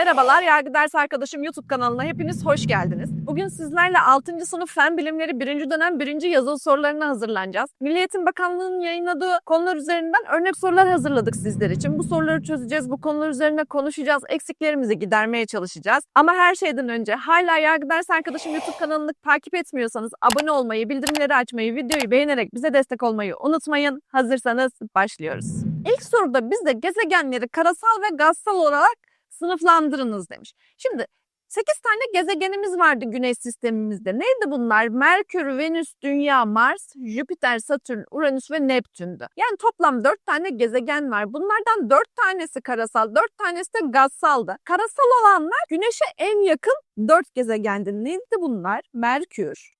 Merhabalar, Yargı Ders Arkadaşım YouTube kanalına hepiniz hoş geldiniz. Bugün sizlerle 6. sınıf Fen Bilimleri 1. dönem 1. yazılı sorularına hazırlanacağız. Milli Eğitim Bakanlığı'nın yayınladığı konular üzerinden örnek sorular hazırladık sizler için. Bu soruları çözeceğiz, bu konular üzerine konuşacağız, eksiklerimizi gidermeye çalışacağız. Ama her şeyden önce hala Yargı Ders Arkadaşım YouTube kanalını takip etmiyorsanız abone olmayı, bildirimleri açmayı, videoyu beğenerek bize destek olmayı unutmayın. Hazırsanız başlıyoruz. İlk soruda bizde gezegenleri karasal ve gazsal olarak sınıflandırınız demiş. Şimdi 8 tane gezegenimiz vardı güneş sistemimizde. Neydi bunlar? Merkür, Venüs, Dünya, Mars, Jüpiter, Satürn, Uranüs ve Neptün'dü. Yani toplam 4 tane gezegen var. Bunlardan 4 tanesi karasal, 4 tanesi de gazsaldı. Karasal olanlar güneşe en yakın 4 gezegendi. Neydi bunlar? Merkür,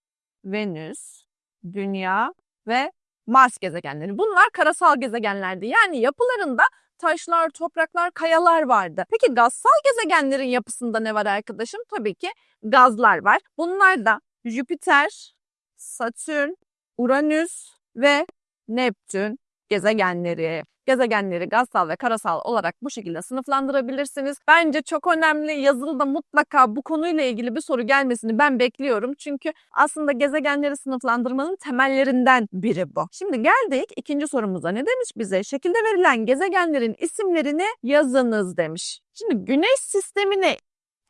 Venüs, Dünya ve Mars gezegenleri. Bunlar karasal gezegenlerdi. Yani yapılarında taşlar, topraklar, kayalar vardı. Peki gazsal gezegenlerin yapısında ne var arkadaşım? Tabii ki gazlar var. Bunlar da Jüpiter, Satürn, Uranüs ve Neptün gezegenleri. Gezegenleri gazsal ve karasal olarak bu şekilde sınıflandırabilirsiniz. Bence çok önemli. Yazılıda mutlaka bu konuyla ilgili bir soru gelmesini ben bekliyorum. Çünkü aslında gezegenleri sınıflandırmanın temellerinden biri bu. Şimdi geldik ikinci sorumuza. Ne demiş bize? Şekilde verilen gezegenlerin isimlerini yazınız demiş. Şimdi güneş sistemine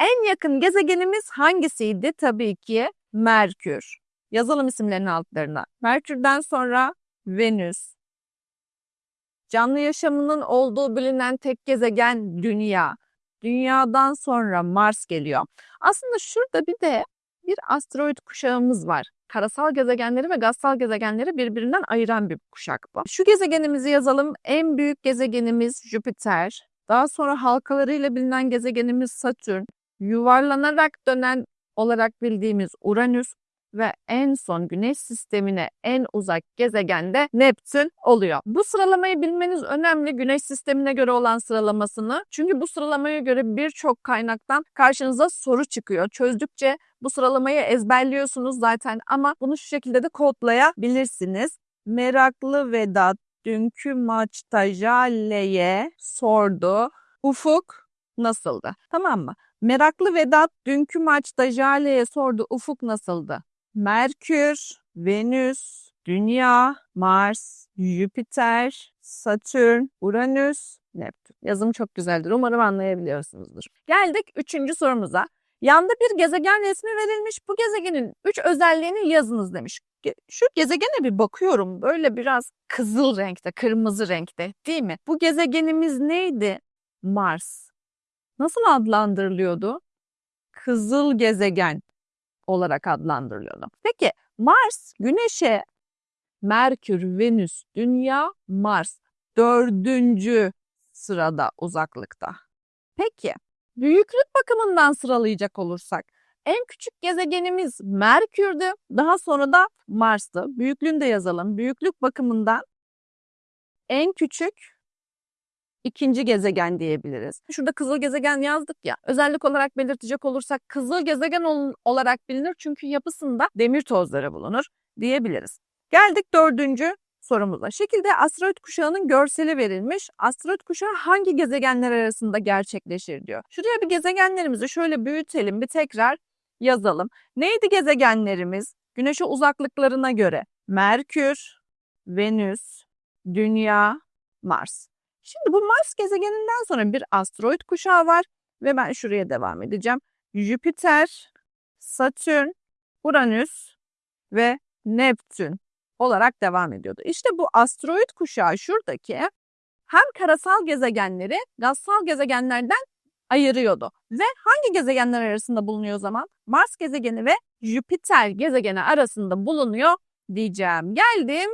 en yakın gezegenimiz hangisiydi? Tabii ki Merkür. Yazalım isimlerin altlarına. Merkür'den sonra Venüs, Canlı yaşamının olduğu bilinen tek gezegen Dünya. Dünyadan sonra Mars geliyor. Aslında şurada bir de bir asteroid kuşağımız var. Karasal gezegenleri ve gazsal gezegenleri birbirinden ayıran bir kuşak bu. Şu gezegenimizi yazalım. En büyük gezegenimiz Jüpiter. Daha sonra halkalarıyla bilinen gezegenimiz Satürn. Yuvarlanarak dönen olarak bildiğimiz Uranüs ve en son güneş sistemine en uzak gezegen de Neptün oluyor. Bu sıralamayı bilmeniz önemli güneş sistemine göre olan sıralamasını. Çünkü bu sıralamaya göre birçok kaynaktan karşınıza soru çıkıyor. Çözdükçe bu sıralamayı ezberliyorsunuz zaten ama bunu şu şekilde de kodlayabilirsiniz. Meraklı Vedat dünkü maçta Jale'ye sordu. Ufuk nasıldı? Tamam mı? Meraklı Vedat dünkü maçta Jale'ye sordu. Ufuk nasıldı? Merkür, Venüs, Dünya, Mars, Jüpiter, Satürn, Uranüs, Neptün. Yazım çok güzeldir. Umarım anlayabiliyorsunuzdur. Geldik üçüncü sorumuza. Yanda bir gezegen resmi verilmiş. Bu gezegenin üç özelliğini yazınız demiş. Şu gezegene bir bakıyorum. Böyle biraz kızıl renkte, kırmızı renkte değil mi? Bu gezegenimiz neydi? Mars. Nasıl adlandırılıyordu? Kızıl gezegen olarak adlandırılıyordu. Peki Mars Güneş'e Merkür, Venüs, Dünya, Mars dördüncü sırada uzaklıkta. Peki büyüklük bakımından sıralayacak olursak en küçük gezegenimiz Merkür'dü. Daha sonra da Mars'tı. Büyüklüğünü de yazalım. Büyüklük bakımından en küçük ikinci gezegen diyebiliriz. Şurada kızıl gezegen yazdık ya. Özellik olarak belirtecek olursak kızıl gezegen olarak bilinir çünkü yapısında demir tozları bulunur diyebiliriz. Geldik dördüncü sorumuza. Şekilde asteroid kuşağının görseli verilmiş. Asteroid kuşağı hangi gezegenler arasında gerçekleşir diyor. Şuraya bir gezegenlerimizi şöyle büyütelim bir tekrar yazalım. Neydi gezegenlerimiz? Güneşe uzaklıklarına göre Merkür, Venüs, Dünya, Mars. Şimdi bu Mars gezegeninden sonra bir asteroid kuşağı var ve ben şuraya devam edeceğim. Jüpiter, Satürn, Uranüs ve Neptün olarak devam ediyordu. İşte bu asteroid kuşağı şuradaki hem karasal gezegenleri gazsal gezegenlerden ayırıyordu. Ve hangi gezegenler arasında bulunuyor o zaman? Mars gezegeni ve Jüpiter gezegeni arasında bulunuyor diyeceğim. Geldim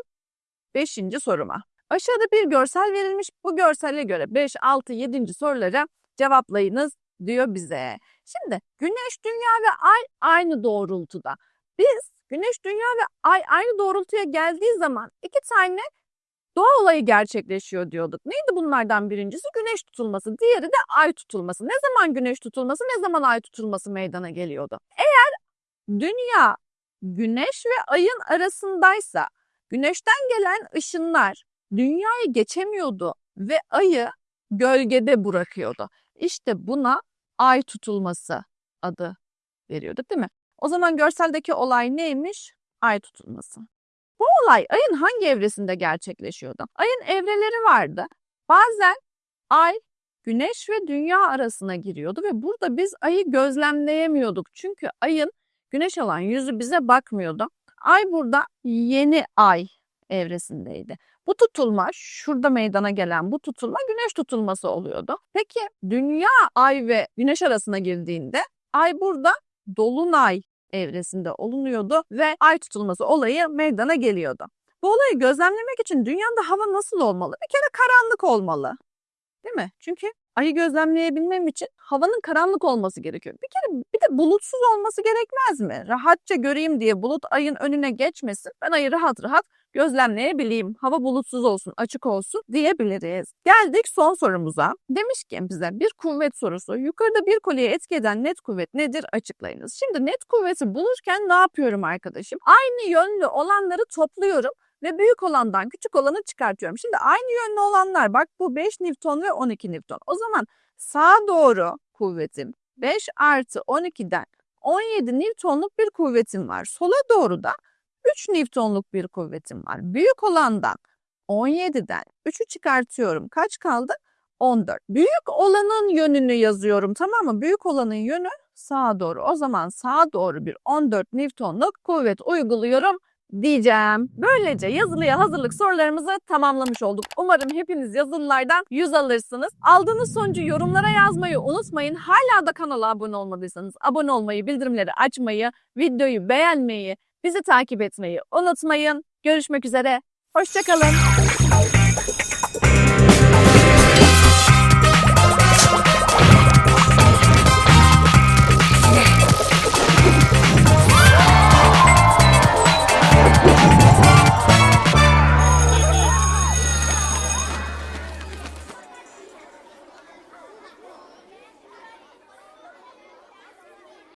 5. soruma. Aşağıda bir görsel verilmiş. Bu görsele göre 5, 6, 7. soruları cevaplayınız diyor bize. Şimdi Güneş, Dünya ve Ay aynı doğrultuda. Biz Güneş, Dünya ve Ay aynı doğrultuya geldiği zaman iki tane doğa olayı gerçekleşiyor diyorduk. Neydi bunlardan birincisi? Güneş tutulması, diğeri de ay tutulması. Ne zaman güneş tutulması, ne zaman ay tutulması meydana geliyordu? Eğer dünya güneş ve ayın arasındaysa güneşten gelen ışınlar dünyayı geçemiyordu ve ayı gölgede bırakıyordu. İşte buna ay tutulması adı veriyorduk değil mi? O zaman görseldeki olay neymiş? Ay tutulması. Bu olay ayın hangi evresinde gerçekleşiyordu? Ayın evreleri vardı. Bazen ay güneş ve dünya arasına giriyordu ve burada biz ayı gözlemleyemiyorduk. Çünkü ayın güneş olan yüzü bize bakmıyordu. Ay burada yeni ay evresindeydi. Bu tutulma şurada meydana gelen bu tutulma güneş tutulması oluyordu. Peki dünya ay ve güneş arasına girdiğinde ay burada dolunay evresinde olunuyordu ve ay tutulması olayı meydana geliyordu. Bu olayı gözlemlemek için dünyada hava nasıl olmalı? Bir kere karanlık olmalı. Değil mi? Çünkü ayı gözlemleyebilmem için havanın karanlık olması gerekiyor. Bir kere bir de bulutsuz olması gerekmez mi? Rahatça göreyim diye bulut ayın önüne geçmesin. Ben ayı rahat rahat gözlemleyebileyim. Hava bulutsuz olsun, açık olsun diyebiliriz. Geldik son sorumuza. Demiş ki bize bir kuvvet sorusu. Yukarıda bir kolyeyi etki eden net kuvvet nedir? Açıklayınız. Şimdi net kuvveti bulurken ne yapıyorum arkadaşım? Aynı yönlü olanları topluyorum ve büyük olandan küçük olanı çıkartıyorum. Şimdi aynı yönlü olanlar bak bu 5 Newton ve 12 Newton. O zaman sağa doğru kuvvetim 5 artı 12'den 17 Newton'luk bir kuvvetim var. Sola doğru da 3 Newton'luk bir kuvvetim var. Büyük olandan 17'den 3'ü çıkartıyorum. Kaç kaldı? 14. Büyük olanın yönünü yazıyorum tamam mı? Büyük olanın yönü sağa doğru. O zaman sağa doğru bir 14 Newton'luk kuvvet uyguluyorum diyeceğim. Böylece yazılıya hazırlık sorularımızı tamamlamış olduk. Umarım hepiniz yazılılardan 100 alırsınız. Aldığınız sonucu yorumlara yazmayı unutmayın. Hala da kanala abone olmadıysanız abone olmayı, bildirimleri açmayı, videoyu beğenmeyi, bizi takip etmeyi unutmayın. Görüşmek üzere. Hoşçakalın.